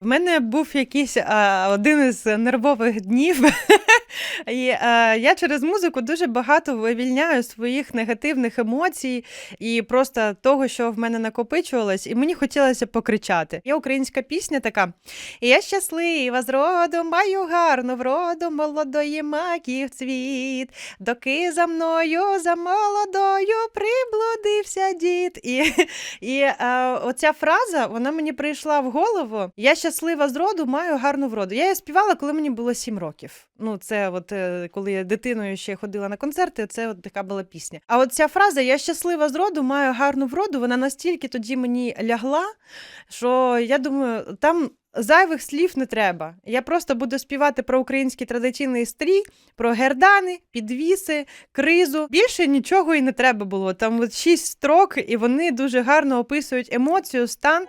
В мене був якийсь а, один із нервових днів, і а, я через музику дуже багато вивільняю своїх негативних емоцій і просто того, що в мене накопичувалось, і мені хотілося покричати. Є українська пісня така: я щаслива з роду, маю гарну вроду, молодої маків цвіт, доки за мною, за молодою приблудився дід. І, і а, оця фраза, вона мені прийшла в голову. Я щаслива з роду, маю гарну вроду. Я її співала, коли мені було 7 років. Ну, це от е, коли я дитиною ще ходила на концерти, це от така була пісня. А от ця фраза Я щаслива з роду, маю гарну вроду, вона настільки тоді мені лягла, що я думаю, там. Зайвих слів не треба. Я просто буду співати про український традиційний стрій, про гердани, підвіси, кризу. Більше нічого і не треба було. Там от шість строк, і вони дуже гарно описують емоцію, стан.